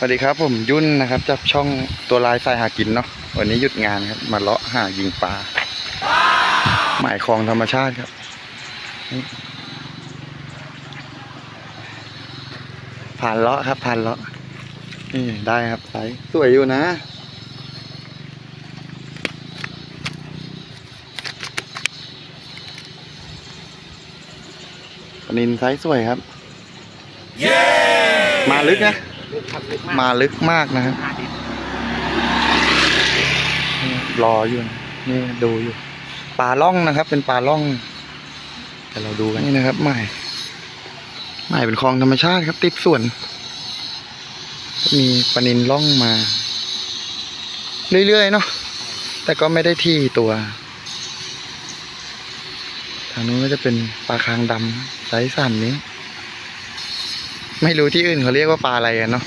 วัสดีครับผมยุ่นนะครับจากช่องตัวลายสายหากินเนาะวันนี้หยุดงานครับ มาเลาะหายิงปลาหมายคลองธรรมชาติครับนี่ผ่านเลาะครับผ่านเลาะนี่ได้ครับไซส์สวยอยู่นะปลานินไซส์สวยครับมาลึกนะ มาลึกมากนะครับรออยู่นะนี่ดูอยู่ปลาล่องนะครับ เป็นปลาล่อง แต่เราดูกันนี่นะครับใหม่ใหม่เป็นคลองธรรมชาติครับติดส่วน มีปลานินล่องมา เรื่อยๆเนาะแต่ก็ไม่ได้ที่ตัวทางนู้นก็จะเป็นปลาคางดำไซส์สันนี้ ไม่รู้ที่อื่นเขาเรียกว่าปลาอะไรกันเนาะ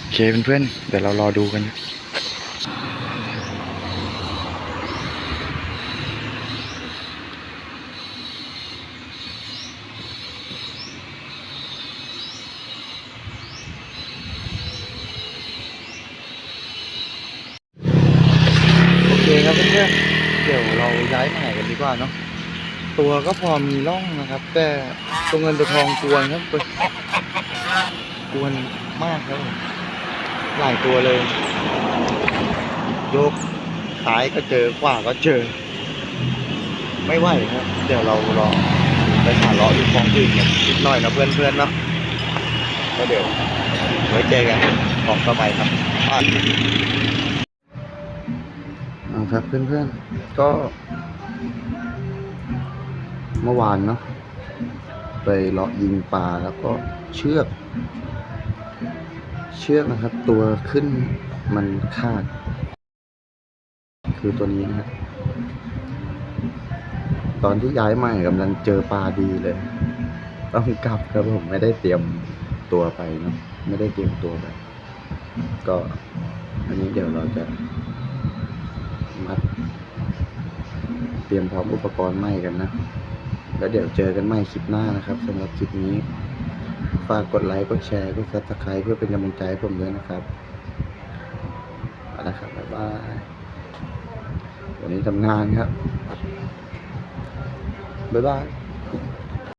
โอเคเพื่อนๆเดี๋ยวเรารอดูกันโอเคครับเพื่อนๆเดี๋ยวเราย้ายใหม่กัน ดีกว่าเนาะตัวก็พอมีร่องนะครับ แต่ตัวเงินตัวทองกวนครับกวนมากครับหลายตัวเลย ยกซ้ายก็เจอขวาก็เจอ ไม่ไหวครับ เดี๋ยวเราลองไปหาเลาะดูคลองอื่นกันนิดหน่อยนะเพื่อนๆเนาะก็เดี๋ยวไว้เจอกันของต่อไปครับอะเอาครับเพื่อนๆก็ เมื่อวานเนาะไปเลาะยิงปลาแล้วก็เชือก เชือกนะครับ ตัวขึ้นมันขาด คือตัวนี้นะครับตอนที่ย้ายใหม่กำลังเจอปลาดีเลย ต้องกลับครับผมไม่ได้เตรียมตัวไปเนาะไม่ได้เตรียมตัวไป ก็อันนี้เดี๋ยวเราจะ มัดเต รียมพร้อมอุปกรณ์ไหมกันนะ แล้วเดี๋ยวเจอกันใหม่คลิปหน้านะครับสำหรับคลิปนี้ ฝากกดไลค์ กดแชร์ กดซับสไครต์เพื่อเป็นกำลังใจให้ผมด้วยนะครับเอาละครับบ๊ายบายวันนี้ทำงานครับบ๊ายบาย